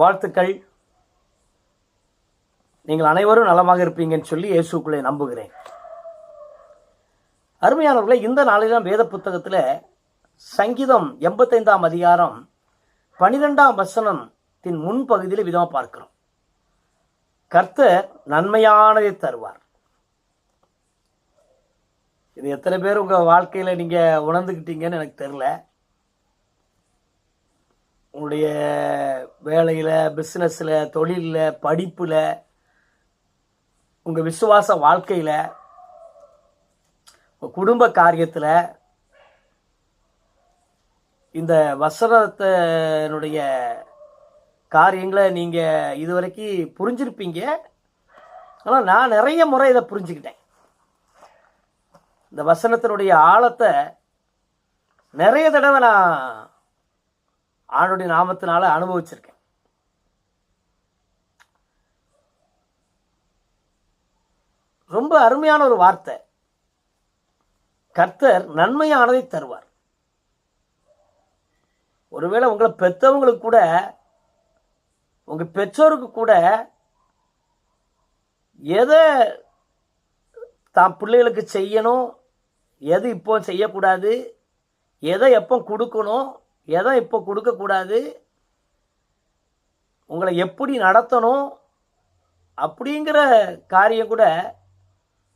வாழ்த்துக்கள். நீங்கள் அனைவரும் நலமாக இருப்பீங்கன்னு சொல்லி இயேசுக்குள்ளே நம்புகிறேன். அருமையானவர்களே இந்த நாளிலாம் வேத புத்தகத்தில் சங்கீதம் எண்பத்தைந்தாம் அதிகாரம் பனிரெண்டாம் வசனத்தின் முன்பகுதியில் விதமாக பார்க்கிறோம். கர்த்தர் நன்மையானதை தருவார். இது எத்தனை பேர் உங்கள் வாழ்க்கையில் நீங்கள் உணர்ந்துக்கிட்டீங்கன்னு எனக்கு தெரில உங்களுடைய வேலையில் பிஸ்னஸில் தொழிலில் படிப்பில் உங்கள் விசுவாச வாழ்க்கையில் உங்கள் குடும்ப காரியத்தில் இந்த வசனத்தினுடைய காரியங்களை நீங்கள் இதுவரைக்கும் புரிஞ்சிருப்பீங்க. ஆனால் நான் நிறைய முறை இதை புரிஞ்சுக்கிட்டேன். இந்த வசனத்தினுடைய ஆழத்தை நிறைய தடவை நான் ஆணுடைய நாமத்தினால அனுபவிச்சிருக்கேன். ரொம்ப அருமையான ஒரு வார்த்தை. கர்த்தர் நன்மையானதை தருவார். ஒருவேளை உங்களை பெற்றவங்களுக்கு கூட உங்க பெற்றோருக்கு கூட எதை தான் பிள்ளைகளுக்கு செய்யணும் எது இப்போ செய்யக்கூடாது எதை எப்போ கொடுக்கணும் எதை இப்போ கொடுக்கக்கூடாது உங்களை எப்படி நடத்தணும்? அப்படிங்கிற காரியம் கூட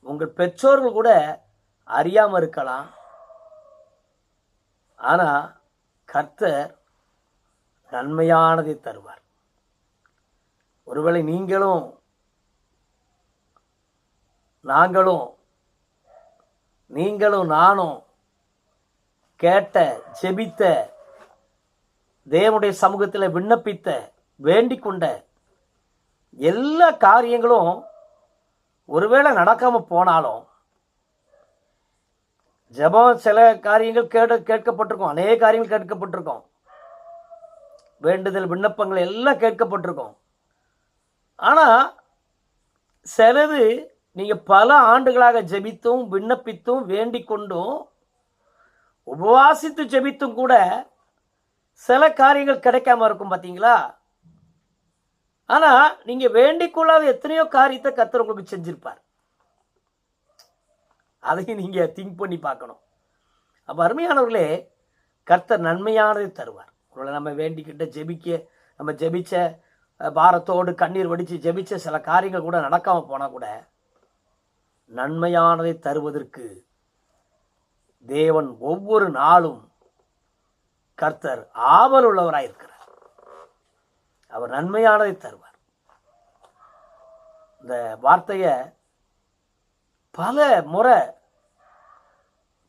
உங்கள் பெற்றோர்கள் கூட அறியாமல் இருக்கலாம். ஆனால் கர்த்தர் நன்மையானதை தருவார். ஒருவேளை நீங்களும் நாங்களும் நீங்களும் நானும் கேட்ட ஜெபித்த தேவனுடைய சமூகத்தில் விண்ணப்பித்த வேண்டிக் கொண்ட எல்லா காரியங்களும் ஒருவேளை நடக்காம போனாலும் ஜெபம் சில காரியங்கள் கேட்க கேட்கப்பட்டிருக்கும் அநேக காரியங்கள் கேட்கப்பட்டிருக்கும். வேண்டுதல் விண்ணப்பங்கள் எல்லாம் கேட்கப்பட்டிருக்கும். ஆனால் சிலது நீங்கள் பல ஆண்டுகளாக ஜெபித்தும் விண்ணப்பித்தும் வேண்டிக் கொண்டும் உபவாசித்து ஜெபித்தும் கூட சில காரியங்கள் கிடைக்காம இருக்கும் பார்த்தீங்களா ஆனால் நீங்கள் வேண்டிக் கொள்ளாத எத்தனையோ காரியத்தை கத்தர் உங்களுக்கு செஞ்சிருப்பார். அதையும் நீங்கள் திங்க் பண்ணி பார்க்கணும். அப்போ அருமையானவர்களே கர்த்தர் நன்மையானதை தருவார். ஒருவேளை நம்ம வேண்டிக்கிட்ட ஜெபிக்க நம்ம ஜெபிச்ச பாரத்தோடு கண்ணீர் வடித்து ஜெபிச்ச சில காரியங்கள் கூட நடக்காமல் போனால் கூட நன்மையானதை தருவதற்கு தேவன் ஒவ்வொரு நாளும் கர்த்தர் ஆவல் உள்ளவராயிருக்கிறார் அவர் நன்மையானதை தருவார். இந்த வார்த்தையை பல முறை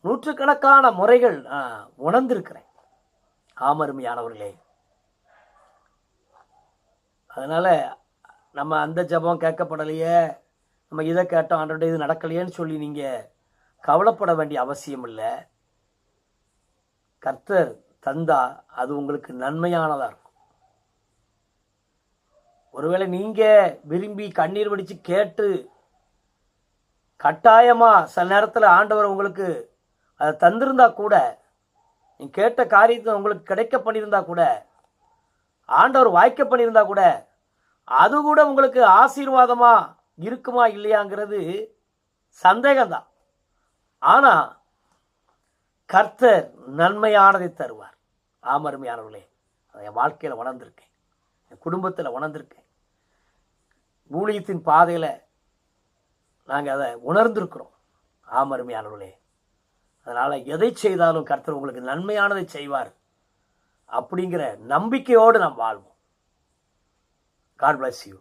நூற்றுக்கணக்கான முறைகள் நான் உணர்ந்திருக்கிறேன். ஆமருமையானவர்களே அதனால நம்ம அந்த ஜெபம் கேட்கப்படலையே நம்ம இதை கேட்டோம் ஆண்டோட இது நடக்கலையேன்னு சொல்லி நீங்கள் கவலைப்பட வேண்டிய அவசியம் இல்லை. கர்த்தர் தந்தால் அது உங்களுக்கு நன்மையானதாக இருக்கும். ஒருவேளை நீங்கள் விரும்பி கண்ணீர் வடித்து கேட்டு கட்டாயமாக சில நேரத்தில் ஆண்டவர் உங்களுக்கு அதை தந்திருந்தா கூட நீ கேட்ட காரியத்தை உங்களுக்கு கிடைக்க பண்ணியிருந்தா கூட ஆண்டவர் வாய்க்க பண்ணியிருந்தா கூட அது கூட உங்களுக்கு ஆசீர்வாதமாக இருக்குமா இல்லையாங்கிறது சந்தேகம்தான். ஆனால் கர்த்தர் நன்மையானதை தருவார். ஆமருமையானவர்களே என் வாழ்க்கையில் உணர்ந்திருக்கேன். என் குடும்பத்தில் உணர்ந்திருக்கேன். ஊழியத்தின் பாதையில் நாங்கள் அதை உணர்ந்திருக்கிறோம் ஆமருமையானவர்களே. அதனால் எதை செய்தாலும் கர்த்தர் உங்களுக்கு நன்மையானதை செய்வார். அப்படிங்கிற நம்பிக்கையோடு நாம் வாழ்வோம். God bless you